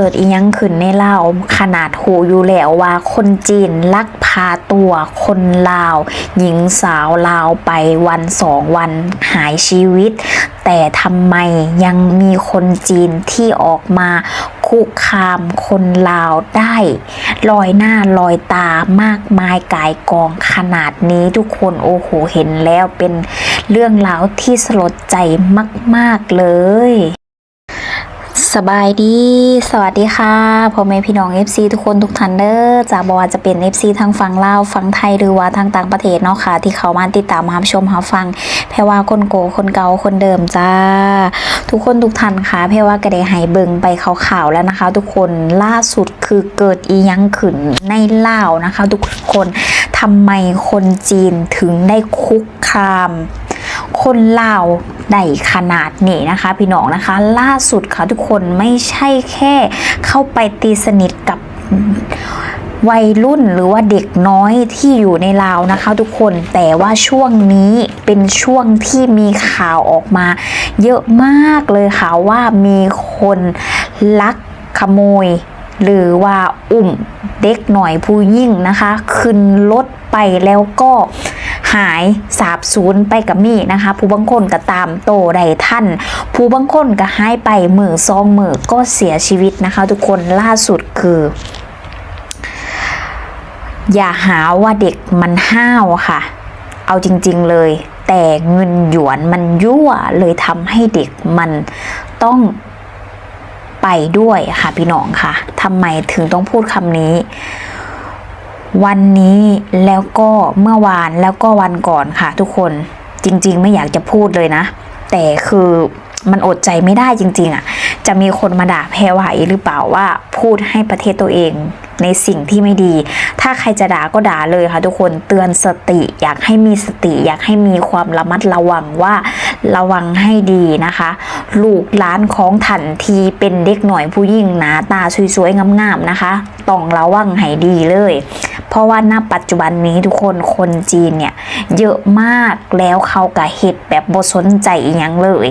เกิดอียังขึ้นในลาวขนาดหูอยู่แล้วว่าคนจีนลักพาตัวคนลาว หญิงสาวลาวไปวันสองวันหายชีวิต แต่ทำไมยังมีคนจีนที่ออกมาคุกคามคนลาวได้ลอยหน้าลอยตามากมายกายกองขนาดนี้ทุกคนโอ้โหเห็นแล้วเป็นเรื่องราวที่สลดใจมาก ๆ เลย สบายดี สวัสดีค่ะพ่อแม่พี่น้อง FC ทุกคนทุกท่านเด้อจากบว่าจะเป็น FC ทางฝั่งลาวฝั่งไทยหรือว่าทางต่างประเทศเนาะค่ะ ที่เขามาติดตามรับชมรับฟังแพรว่าคนโกคนเก่าคนเดิมจ้า ทุกคนทุกท่านค่ะแพรว่าก็ได้ให้เบิงไปข่าวๆแล้วนะคะ ทุกคนล่าสุดคือเกิดอียังขึ้นในลาวนะคะ ทุกคนทำไมคนจีนถึงได้คุกคาม คนลาว ได้ขนาดนี้นะคะพี่น้องนะคะ ล่าสุดค่ะทุกคนไม่ใช่แค่เข้าไปตีสนิทกับวัยรุ่นหรือว่าเด็กน้อยที่อยู่ในลาวนะคะ ทุกคนแต่ว่าช่วงนี้เป็นช่วงที่มีข่าวออกมา เยอะมากเลยค่ะว่ามีคนลักขโมย หรือว่าอุ้มเด็กหน่อยผู้ยิ่งนะคะ ขึ้นรถไปแล้วก็หายสาบสูญไปกับมี่นะคะ ผู้บางคนก็ตามโตได้ท่าน ผู้บางคนก็หายไปมือซองมือก็เสียชีวิตนะคะ ทุกคนล่าสุดคือ อย่าหาว่าเด็กมันห้าวค่ะ เอาจริง ๆเลยแต่เงินหยวนมันยั่วเลยทำให้เด็กมันต้อง ไปด้วยค่ะพี่น้องค่ะทำไมถึงต้องพูดคำนี้ วันนี้แล้วก็เมื่อวานแล้วก็วันก่อนค่ะทุกคนจริง ๆ ไม่อยากจะพูดเลยนะ แต่คือมันอดใจไม่ได้จริง ๆอะ จะมีคนมาด่าแพรวาอีหรือเปล่าว่าพูดให้ประเทศตัวเองในสิ่งที่ไม่ดี ถ้าใครจะด่าก็ด่าเลยค่ะทุกคนเตือนสติอยากให้มีสติ อยากให้มีความระมัดระวังว่า ระวังให้ดีนะคะ ลูกหลานของถันทีเป็นเด็กหน่อยผู้ยิ่งหนาตาสวยๆงามๆนะคะต้องระวังให้ดีเลย เพราะว่าณปัจจุบันนี้ทุกคนคนจีนเนี่ยเยอะมากแล้วเขากะเห็ดแบบบสนใจอหยังเลย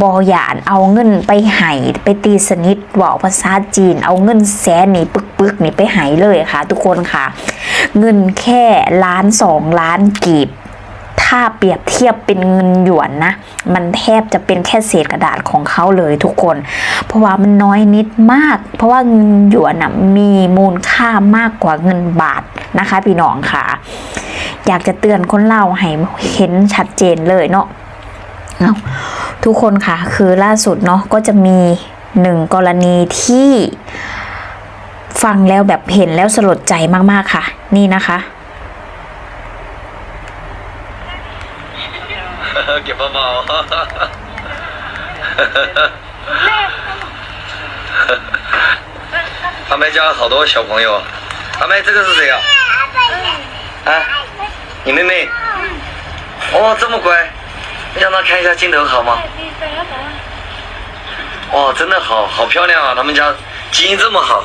บอหยานเอาเงินไปไห้ไปตีสนิทเว่าภาษาจีน เอาเงินแสนนี่ปึกปึกๆนี่ไปไห้เลยค่ะ ทุกคนค่ะ เงินแค่ล้านสองล้านกีบาเปรียบเทียบเป็นเงินหยวนนะ มันแทบจะเป็นแค่เศษกระดาษของเขาเลยทุกคน เพราะว่ามันน้อยนิดมาก เพราะว่าเงินหยวนนะมีมูลค่ามากกว่าเงินบาทนะคะพี่น้องค่ะ อยากจะเตือนคนเล่าให้เห็นชัดเจนเลยเนาะเอาทุกคนค่ะ คือล่าสุดเนาะก็จะมีหนึ่งกรณีที่ฟังแล้วแบบเห็นแล้วสลดใจมากๆค่ะ นี่นะคะ 给抱抱。他们家好多小朋友。阿妹，这个是谁呀、啊？你妹妹？哦，这么乖，让她看一下镜头好吗？哦，真的好好漂亮啊！他们家基因这么好。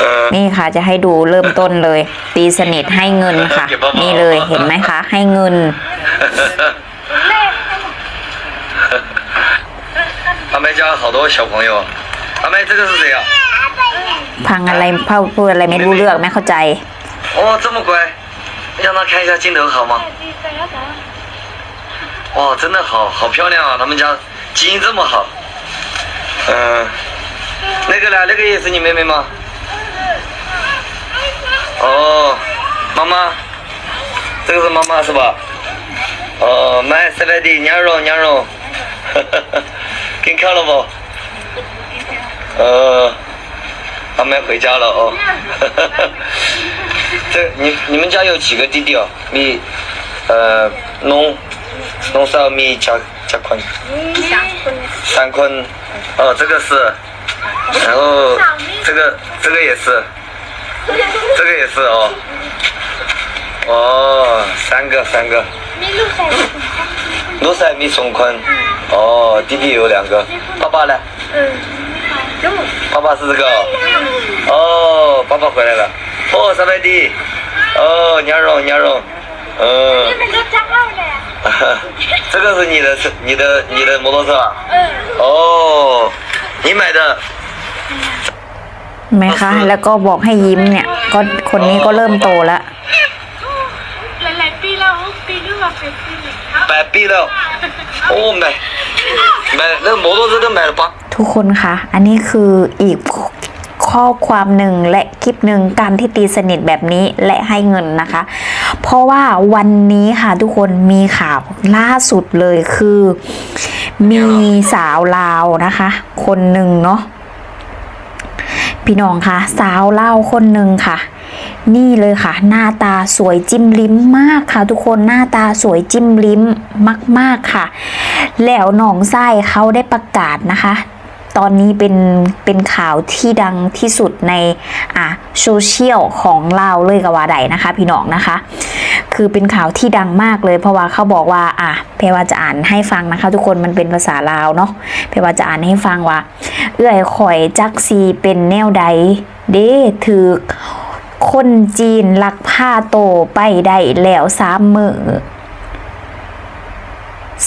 呃， นี่ค่ะจะให้ดูเริ่มต้นเลย ตีสนิทให้เงินค่ะ นี่เลยเห็นไหมคะ ให้เงิน 他们家好多小朋友。阿妹，这个是谁呀、 พังอะไรเพ่าพูดอะไรไม่รู้เรื่องไม่เข้าใจ 哦，这么乖，让她看一下镜头好吗？哇，真的好好漂亮啊！他们家基因这么好。嗯、那个呢？那个也是你妹妹吗？哦，妈妈，这个是妈妈是吧？ 哦，买十块的羊肉羊肉，给你看了不？呃，他们回家了哦。哈 哈这你你们家有几个弟弟哦？你呃，弄弄少米加加坤。三坤，哦，这个是，然后这个这个也是，这个也是哦，哦，三个三个，卢塞米松坤，哦，弟弟有两个，爸爸呢？爸爸是这个哦，哦，爸爸回来了，哦，三百弟，哦，羊肉羊肉，嗯。这个是你的车，你的你的摩托车啊？嗯，哦，你买的， เห็นไหมคะ แล้วก็บอกให้ยิ้มเนี่ย ก็คนนี้ก็เริ่มโตแล้ว แปดปีแล้ว โอ้แม่แม่เรื่องโมโตเรื่องแม่หรือปะทุกคนคะอันนี้คืออีกข้อความหนึ่งและคลิปหนึ่งการที่ตีสนิทแบบนี้และให้เงินนะคะ เพราะว่าวันนี้ค่ะทุกคนมีข่าวล่าสุดเลยคือ มีสาวลาวนะคะ คนหนึ่งเนาะพี่น้องคะสาวเล่าคนหนึ่งค่ะ นี่เลยค่ะ หน้าตาสวยจิ้มลิ้มมากค่ะ ทุกคนหน้าตาสวยจิ้มลิ้มมาก ๆค่ะ แล้วหนองไส้เขาได้ประกาศนะคะตอนนี้เป็นเป็นข่าวที่ดังที่สุดในอะโซเชียลของเราวเลยกับว่าใดนะคะ พี่น้องนะคะ คือเป็นข่าวที่ดังมากเลย เพราะว่าเขาบอกว่าอะเพรว่าจะอ่านให้ฟังนะคะ ทุกคนมันเป็นภาษาลาวเนาะเพรว่าจะอ่านให้ฟังว่า เอื้อยข่อยจักซีเป็นแนวใดเด้ถือ คนจีนลักผ้าโตไปได้แล้วสามมือ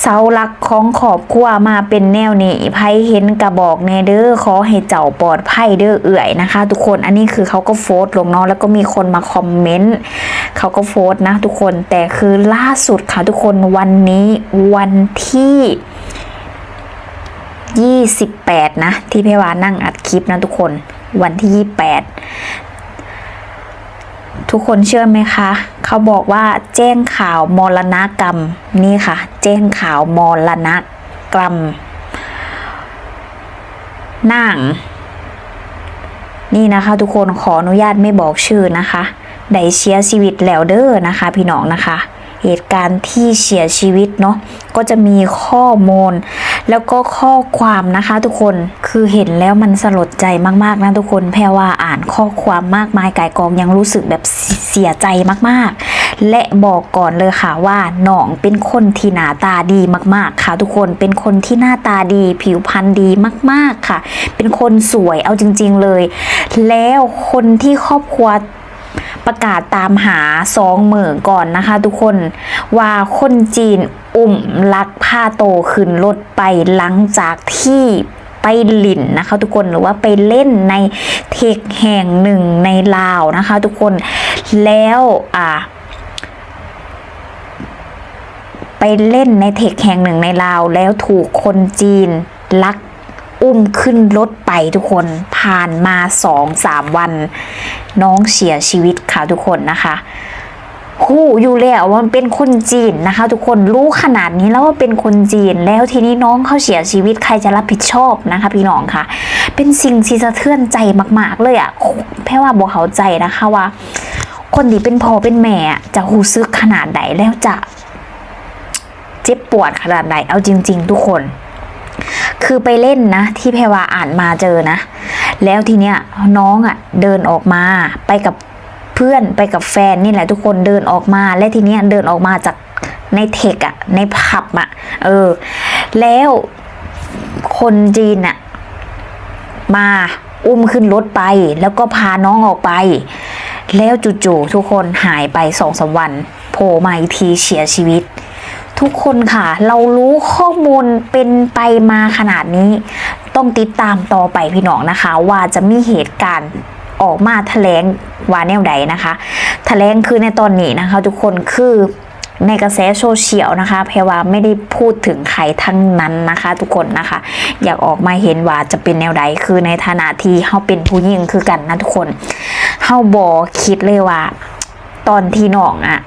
เสาหลักของขอบครัวมาเป็นแนวนี้ไพ่เห็นกระบอกแนเด้อขอให้เจ้าปลอดภัยเด้อเอื่อยนะคะ ทุกคนอันนี้คือเขาก็โฟต์ลงเนาะแล้วก็มีคนมาคอมเมนต์เขาก็โฟต์นะ ทุกคนแต่คือล่าสุดค่ะทุกคนวันนี้วันที่ 28 นะ ที่เพวานั่งอัดคลิปนะทุกคนวันที่ 28 ทุกคนเชื่อไหมคะ เขาบอกว่าแจ้งข่าวมรณกรรมนี่ค่ะ แจ้งข่าวมรณกรรมนาง นี่นะคะ ทุกคนขออนุญาตไม่บอกชื่อนะคะได้เสียชีวิตแล้วเด้อนะคะ พี่น้องนะคะ เหตุการณ์ที่เสียชีวิตเนาะก็จะมีข้อมูล แล้วก็ข้อความนะคะทุกคนคือเห็นแล้วมันสลดใจมากๆนะทุกคนแพรว่าอ่านข้อความมากมายกายกองยังรู้สึกแบบเสียใจมากๆ และบอกก่อนเลยค่ะว่าน้องเป็นคนที่หน้าตาดีมากๆ ค่ะ ทุกคนเป็นคนที่หน้าตาดีผิวพรรณดีมาก ๆค่ะ เป็นคนสวยเอาจริง ๆเลย แล้วคนที่ครอบครัว ประกาศตามหาสองเหมื่นก่อนนะคะ ทุกคนว่าคนจีนอุ่มลักผ้าโตขึ้นรถไปหลังจากที่ไปหลินนะคะ ทุกคนหรือว่าไปเล่นในเทคแห่งหนึ่งในลาวนะคะ ทุกคนแล้วอ่าไปเล่นในเทคแห่งหนึ่งในลาวแล้วถูกคนจีนลัก อุ้มขึ้นรถไปทุกคนผ่านมาสองสามวัน น้องเสียชีวิตค่ะทุกคนนะคะหูอยู่แล้วว่ามันเป็นคนจีนนะคะ ทุกคนรู้ขนาดนี้แล้วว่าเป็นคนจีนแล้วทีนี้น้องเขาเสียชีวิตใครจะรับผิดชอบนะคะ พี่น้องค่ะ เป็นสิ่งที่สะเทือนใจมากๆ เลยอะ่ะแพ่ว่าบอกเขาใจนะคะว่า คนที่เป็นพ่อเป็นแม่จะหูซึกขนาดไหนแล้วจะ เจ็บปวดขนาดไหนเอาจริง ๆ ทุกคน คือไปเล่นนะที่แพรวาอ่านมาเจอนะ แล้วทีเนี้ยน้องอะ่ะเดินออกมาไปกับเพื่อนไปกับแฟนนี่แหละทุกคนเดินออกมา และทีเนี้ยเดินออกมาจากในเทคอะ่ะในผับอะ่ะเออ แล้วคนจีนอะมาอุ้มขึ้นรถไป แล้วก็พาน้องออกไป แล้วจู่ๆทุกคนหายไปสองสามวันโผล่มาอีกทีเสียชีวิต ทุกคนค่ะ เรารู้ข้อมูลเป็นไปมาขนาดนี้ ต้องติดตามต่อไปพี่น้องนะคะ ว่าจะมีเหตุการณ์ออกมาแถลงว่าแนวใดนะคะแถลงคือในตอนนี้นะคะ ทุกคนคือในกระแสโซเชียลนะคะเพรว่าไม่ได้พูดถึงใครทั้งนั้นนะคะ ทุกคนนะคะ อยากออกมาเห็นว่าจะเป็นแนวใดคือในฐานะที่เขาเป็นผู้หญิงคือกันนะทุกคนเฮาบอคิดเลยว่า ตอนที่น้องอะ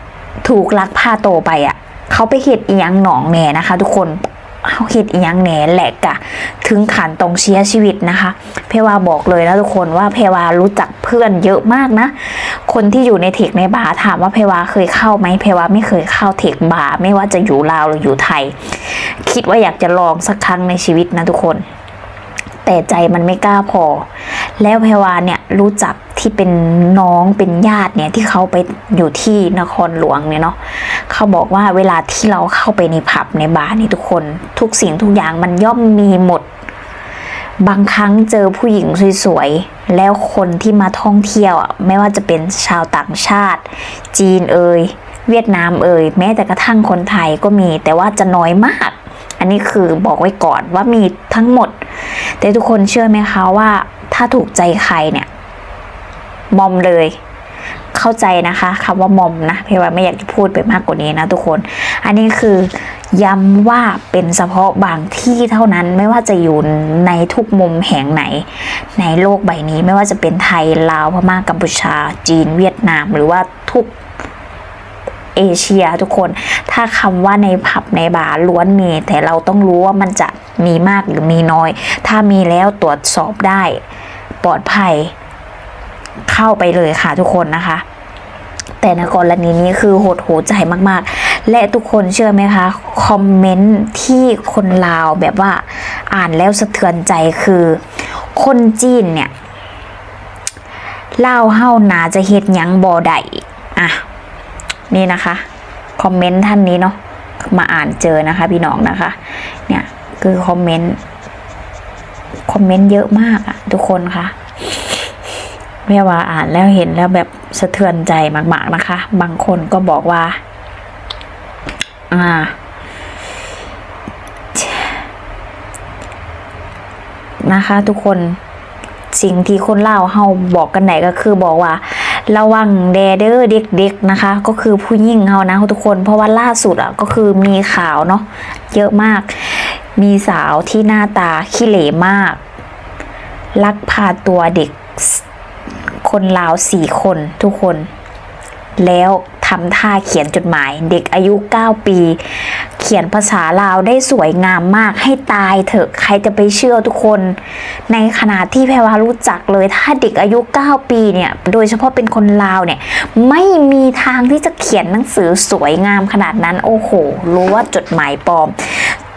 ถูกลักพาโตไปอะ เขาไปเห็ดอียังหนองแหน่นะคะ ทุกคนเขาเห็ดอียังแหน่แหลกอะถึงขันตรงเชียชีวิตนะคะ เพรว่าบอกเลยนะทุกคนว่าเพรว่ารู้จักเพื่อนเยอะมากนะ คนที่อยู่ในเทคในบาร์ถามว่าเพรว่าเคยเข้าไหมเพรว่าไม่เคยเข้าเทคบาร์ไม่ว่าจะอยู่ลาวหรืออยู่ไทย คิดว่าอยากจะลองสักครั้งในชีวิตนะทุกคน แต่ใจมันไม่กล้าพอ แล้วเพรวาเนี่ยรู้จักที่เป็นน้องเป็นญาติเนี่ยที่เขาไปอยู่ที่นครหลวงเนี่ยเนาะเขาบอกว่าเวลาที่เราเข้าไปในผับในบาร์นี่ทุกคน ทุกสิ่งทุกอย่างมันย่อมมีหมด บางครั้งเจอผู้หญิงสวยๆแล้วคนที่มาท่องเที่ยวอะไม่ว่าจะเป็นชาวต่างชาติ จีนเอ่ยเวียดนามเอ่ยแม้แต่กระทั่งคนไทยก็มีแต่ว่าจะน้อยมาก อันนี้คือบอกไว้ก่อนว่ามีทั้งหมด แต่ทุกคนเชื่อไหมคะว่า ถ้าถูกใจใครเนี่ย มอมเลย เข้าใจนะคะคำว่ามอมนะเพราะว่าไม่อยากจะพูดไปมากกว่านี้นะทุกคน อันนี้คือย้ำว่าเป็นเฉพาะบางที่เท่านั้นไม่ว่าจะอยู่ในทุกมุมแห่งไหน ในโลกใบนี้ไม่ว่าจะเป็นไทยลาวพม่ากัมพูชา จีนเวียดนาม หรือว่าทุก เอเชียทุกคน ถ้าคำว่าในผับในบาร์ล้วนมี แต่เราต้องรู้ว่ามันจะมีมากหรือมีน้อย ถ้ามีแล้วตรวจสอบได้ ปลอดภัย เข้าไปเลยค่ะทุกคนนะคะแต่ในกรณีนี้คือโหดหูใจมากๆ และทุกคนเชื่อไหมคะ คอมเมนต์ที่คนลาวแบบว่าอ่านแล้วสะเทือนใจคือ คนจีนเนี่ยเล่าเฮานาจะเฮ็ดยังบ่ได้อะ นี่นะคะคอมเมนต์ท่านนี้เนาะมาอ่านเจอนะคะ พี่น้องนะคะ เนี่ยคือคอมเมนต์คอมเมนต์เยอะมากอะทุกคนคะแม่ว่าอ่านแล้วเห็นแล้วแบบสะเทือนใจมากๆนะคะ บางคนก็บอกว่า อ่า นะคะ ทุกคนสิ่งที่คนเล่าเฮาบอกกันไหนก็คือบอกว่า ระวังแดเดอร์เด็กๆนะคะ ก็คือผู้หญิงเฮานะทุกคน เพราะว่าล่าสุดอะก็คือมีข่าวเนาะเยอะมาก มีสาวที่หน้าตาขี้เหร่มาก ลักพาตัวเด็กคนลาวสี่คนทุกคน แล้ว ทำท่าเขียนจดหมาย เด็กอายุ 9 ปี เขียนภาษาลาวได้สวยงามมากให้ตายเถอะใครจะไปเชื่อทุกคน ในขณะที่แพรวารู้จักเลยถ้าเด็กอายุ 9 ปีเนี่ยโดยเฉพาะเป็นคนลาวเนี่ยไม่มีทางที่จะเขียนหนังสือสวยงามขนาดนั้นโอ้โหรู้ว่าจดหมายปลอม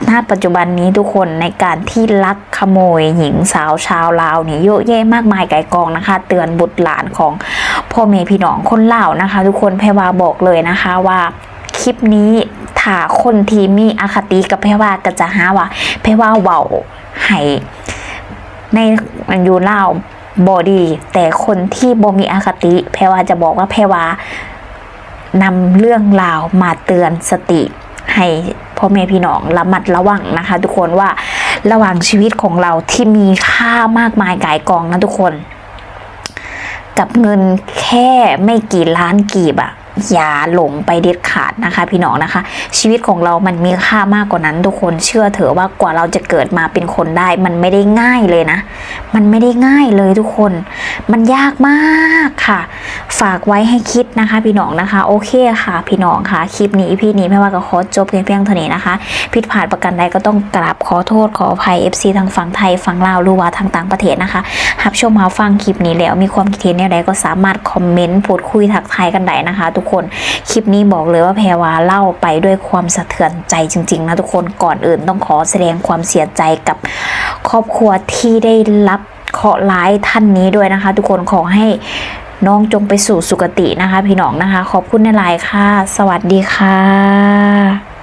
ณปัจจุบันนี้ทุกคนในการที่ลักขโมยหญิงสาวชาวลาวเนี่ยเยอะแยะมากมายไก่กองนะคะ เตือนบุตรหลานของพ่อเมพี่น้องคนลาวนะคะ ทุกคนแพรวาบอกเลยนะคะว่าคลิปนี้ถ้าคนที่มีอคติกับแพรวาก็จะหาว่าแพรวาเว้าให้ในมันอยู่ลาวบอดีแต่คนที่บ่มีอคติ แพรวาจะบอกว่าแพรวานำเรื่องราวมาเตือนสติ ให้พ่อแม่พี่น้องระมัดระวังนะคะ ทุกคนว่าระหว่างชีวิตของเราที่มีค่ามากมายกายกองนะทุกคน กับเงินแค่ไม่กี่ล้านกีบอะ อย่าหลงไปเด็ดขาดนะคะ พี่น้องนะคะ ชีวิตของเรามันมีค่ามากกว่านั้น ทุกคนเชื่อเถอะว่ากว่าเราจะเกิดมาเป็นคนได้ มันไม่ได้ง่ายเลยนะ มันไม่ได้ง่ายเลยทุกคน มันยากมากค่ะ ฝากไว้ให้คิดนะคะ พี่น้องนะคะ โอเคค่ะ พี่น้องค่ะคลิปนี้พี่นี้ไม่ว่าก็ขอจบเพียงเพียงเท่านี้นะคะ ผิดพลาดประกันใดก็ต้องกราบขอโทษขออภัย FC ทางฝั่งไทยฝั่งลาวหรือว่าทางต่างประเทศนะคะรับชมมาฟังคลิปนี้แล้วมีความคิดเห็นแนวใดก็สามารถคอมเมนต์พูดคุยทักทายกันได้นะคะทุกกคน คลิปนี้บอกเลยว่าแพรวาเล่าไปด้วยความสะเทือนใจจริงๆนะทุกคนก่อนอื่นต้องขอแสดงความเสียใจกับครอบครัวที่ได้รับเคราะห์ร้ายท่านนี้ด้วยนะคะ ทุกคนขอให้น้องจงไปสู่สุคตินะคะ พี่น้องนะคะ ขอบคุณในไลน์ค่ะ สวัสดีค่ะ